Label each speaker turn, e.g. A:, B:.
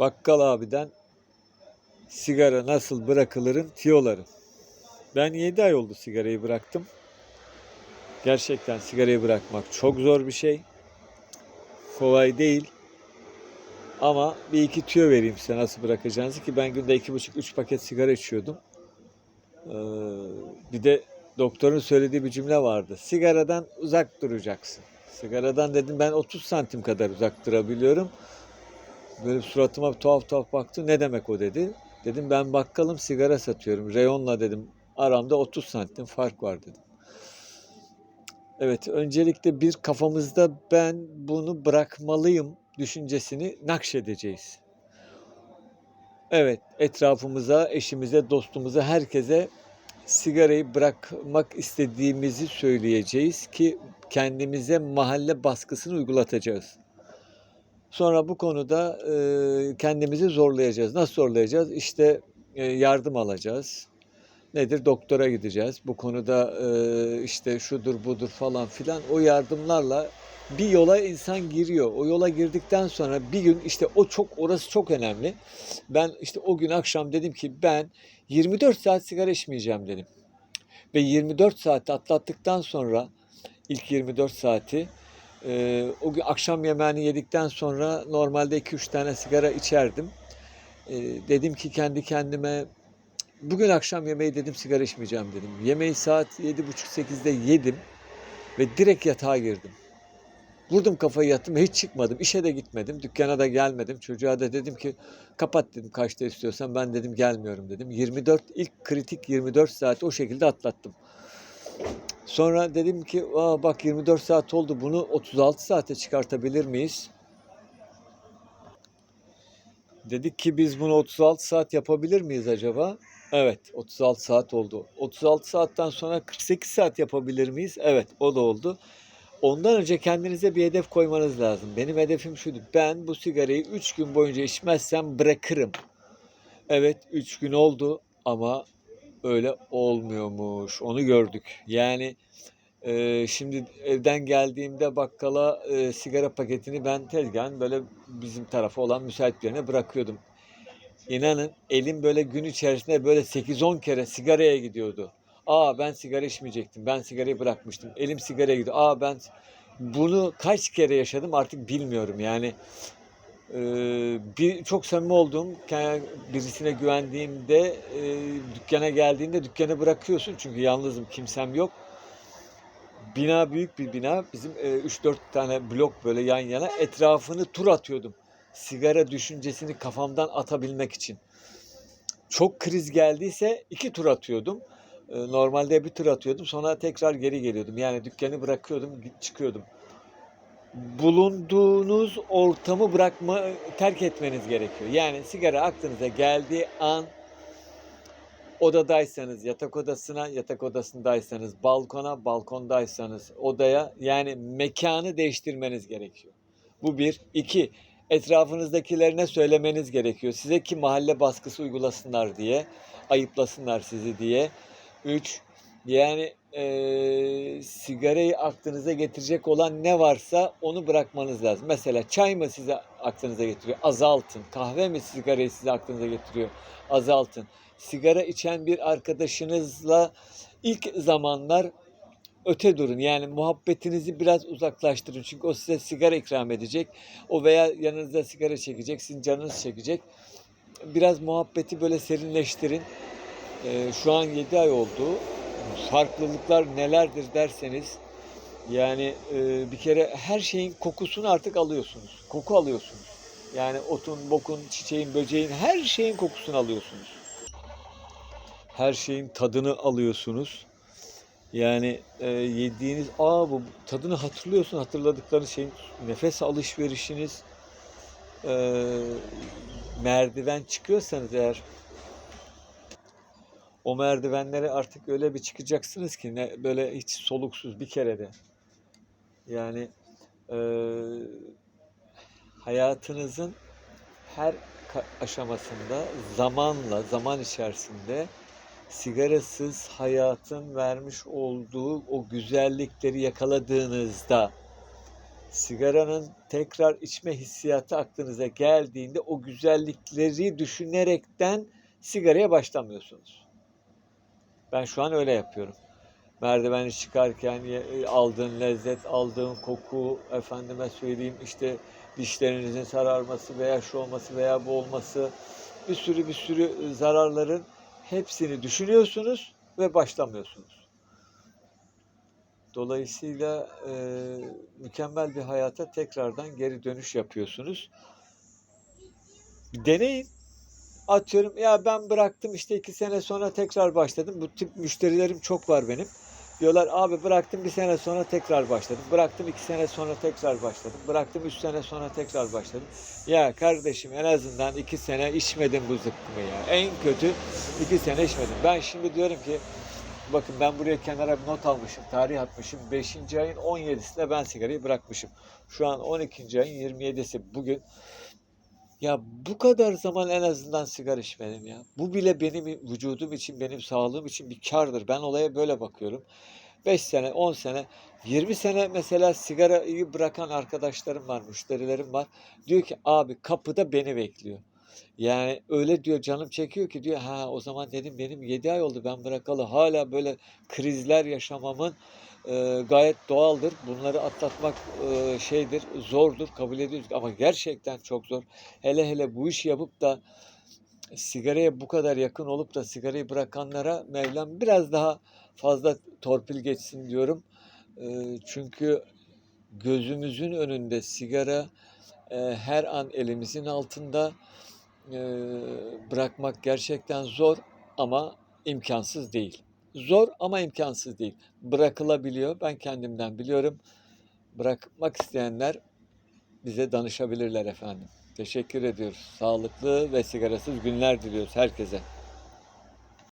A: Bakkal abiden sigara nasıl bırakılırın tiyoları. Ben 7 ay oldu sigarayı bıraktım. Gerçekten sigarayı bırakmak çok zor bir şey. Kolay değil. Ama bir iki tüyo vereyim size nasıl bırakacağınızı ki ben günde iki buçuk üç paket sigara içiyordum. Ee, bir de doktorun söylediği bir cümle vardı. Sigaradan uzak duracaksın. Sigaradan dedim ben 30 santim kadar uzak durabiliyorum. Böyle suratıma tuhaf tuhaf baktı. Ne demek o dedi. Dedim ben bakkalım sigara satıyorum. Reyonla dedim aramda 30 santim fark var dedim. Evet öncelikle bir kafamızda ben bunu bırakmalıyım düşüncesini nakşedeceğiz. Evet etrafımıza, eşimize, dostumuza, herkese sigarayı bırakmak istediğimizi söyleyeceğiz ki kendimize mahalle baskısını uygulatacağız. Sonra bu konuda e, kendimizi zorlayacağız. Nasıl zorlayacağız? İşte e, yardım alacağız. Nedir? Doktora gideceğiz. Bu konuda e, işte şudur budur falan filan o yardımlarla bir yola insan giriyor. O yola girdikten sonra bir gün işte o çok orası çok önemli. Ben işte o gün akşam dedim ki ben 24 saat sigara içmeyeceğim dedim. Ve 24 saati atlattıktan sonra ilk 24 saati e, o gün akşam yemeğini yedikten sonra normalde 2-3 tane sigara içerdim. E, dedim ki kendi kendime bugün akşam yemeği dedim sigara içmeyeceğim dedim. Yemeği saat 7.30-8'de yedim ve direkt yatağa girdim. Vurdum kafayı yattım hiç çıkmadım. İşe de gitmedim. Dükkana da gelmedim. Çocuğa da dedim ki kapat dedim kaçta istiyorsan ben dedim gelmiyorum dedim. 24 ilk kritik 24 saat o şekilde atlattım. Sonra dedim ki Aa, bak 24 saat oldu bunu 36 saate çıkartabilir miyiz? Dedik ki biz bunu 36 saat yapabilir miyiz acaba? Evet 36 saat oldu. 36 saatten sonra 48 saat yapabilir miyiz? Evet o da oldu. Ondan önce kendinize bir hedef koymanız lazım. Benim hedefim şuydu. Ben bu sigarayı 3 gün boyunca içmezsem bırakırım. Evet 3 gün oldu ama öyle olmuyormuş. Onu gördük. Yani e, şimdi evden geldiğimde bakkala e, sigara paketini ben tezgahın böyle bizim tarafa olan müsait bir yerine bırakıyordum. İnanın elim böyle gün içerisinde böyle 8-10 kere sigaraya gidiyordu. Aa ben sigara içmeyecektim. Ben sigarayı bırakmıştım. Elim sigaraya gidiyor. Aa ben bunu kaç kere yaşadım artık bilmiyorum. Yani e, bir çok samimi olduğum ke- birisine güvendiğimde e, dükkana geldiğinde dükkanı bırakıyorsun çünkü yalnızım kimsem yok. Bina büyük bir bina. Bizim e, 3-4 tane blok böyle yan yana etrafını tur atıyordum. Sigara düşüncesini kafamdan atabilmek için. Çok kriz geldiyse iki tur atıyordum. E, Normalde bir tur atıyordum sonra tekrar geri geliyordum. Yani dükkanı bırakıyordum çıkıyordum. Bulunduğunuz ortamı bırakma, terk etmeniz gerekiyor. Yani sigara aklınıza geldiği an odadaysanız yatak odasına, yatak odasındaysanız balkona, balkondaysanız odaya yani mekanı değiştirmeniz gerekiyor. Bu bir. iki etrafınızdakilerine söylemeniz gerekiyor. Size ki mahalle baskısı uygulasınlar diye, ayıplasınlar sizi diye. Üç, yani eee, sigarayı aklınıza getirecek olan ne varsa onu bırakmanız lazım. Mesela çay mı size aklınıza getiriyor? Azaltın. Kahve mi sigarayı size aklınıza getiriyor? Azaltın. Sigara içen bir arkadaşınızla ilk zamanlar öte durun. Yani muhabbetinizi biraz uzaklaştırın. Çünkü o size sigara ikram edecek. O veya yanınızda sigara çekecek. Sizin canınız çekecek. Biraz muhabbeti böyle serinleştirin. Ee, şu an 7 ay oldu. Farklılıklar nelerdir derseniz yani e, bir kere her şeyin kokusunu artık alıyorsunuz. Koku alıyorsunuz. Yani otun, bokun, çiçeğin, böceğin her şeyin kokusunu alıyorsunuz. Her şeyin tadını alıyorsunuz. Yani e, yediğiniz, aa bu tadını hatırlıyorsun, hatırladıkları şeyin nefes alışverişiniz, e, merdiven çıkıyorsanız eğer o merdivenlere artık öyle bir çıkacaksınız ki ne böyle hiç soluksuz bir kerede. Yani e, hayatınızın her aşamasında zamanla, zaman içerisinde sigarasız hayatın vermiş olduğu o güzellikleri yakaladığınızda sigaranın tekrar içme hissiyatı aklınıza geldiğinde o güzellikleri düşünerekten sigaraya başlamıyorsunuz. Ben şu an öyle yapıyorum. Merdiveni çıkarken ye- aldığın lezzet, aldığın koku, efendime söyleyeyim işte dişlerinizin sararması veya şu olması veya bu olması bir sürü bir sürü zararların hepsini düşünüyorsunuz ve başlamıyorsunuz. Dolayısıyla e, mükemmel bir hayata tekrardan geri dönüş yapıyorsunuz. Deneyin. Atıyorum ya ben bıraktım işte iki sene sonra tekrar başladım. Bu tip müşterilerim çok var benim. Diyorlar abi bıraktım bir sene sonra tekrar başladım. Bıraktım iki sene sonra tekrar başladım. Bıraktım üç sene sonra tekrar başladım. Ya kardeşim en azından iki sene içmedim bu zıkkımı ya. En kötü iki sene içmedim. Ben şimdi diyorum ki bakın ben buraya kenara bir not almışım. Tarih atmışım. 5. ayın 17'sinde ben sigarayı bırakmışım. Şu an 12. ayın 27'si. Bugün ya bu kadar zaman en azından sigara içmedim ya. Bu bile benim vücudum için, benim sağlığım için bir kardır. Ben olaya böyle bakıyorum. 5 sene, 10 sene, 20 sene mesela sigarayı bırakan arkadaşlarım var, müşterilerim var. Diyor ki abi kapıda beni bekliyor. Yani öyle diyor canım çekiyor ki diyor ha o zaman dedim benim 7 ay oldu ben bırakalı. Hala böyle krizler yaşamamın e, gayet doğaldır. Bunları atlatmak e, şeydir, zordur kabul ediyoruz ama gerçekten çok zor. Hele hele bu işi yapıp da sigaraya bu kadar yakın olup da sigarayı bırakanlara Mevlam biraz daha fazla torpil geçsin diyorum. E, çünkü gözümüzün önünde sigara e, her an elimizin altında e, bırakmak gerçekten zor ama imkansız değil. Zor ama imkansız değil. Bırakılabiliyor. Ben kendimden biliyorum. Bırakmak isteyenler bize danışabilirler efendim. Teşekkür ediyoruz. Sağlıklı ve sigarasız günler diliyoruz herkese.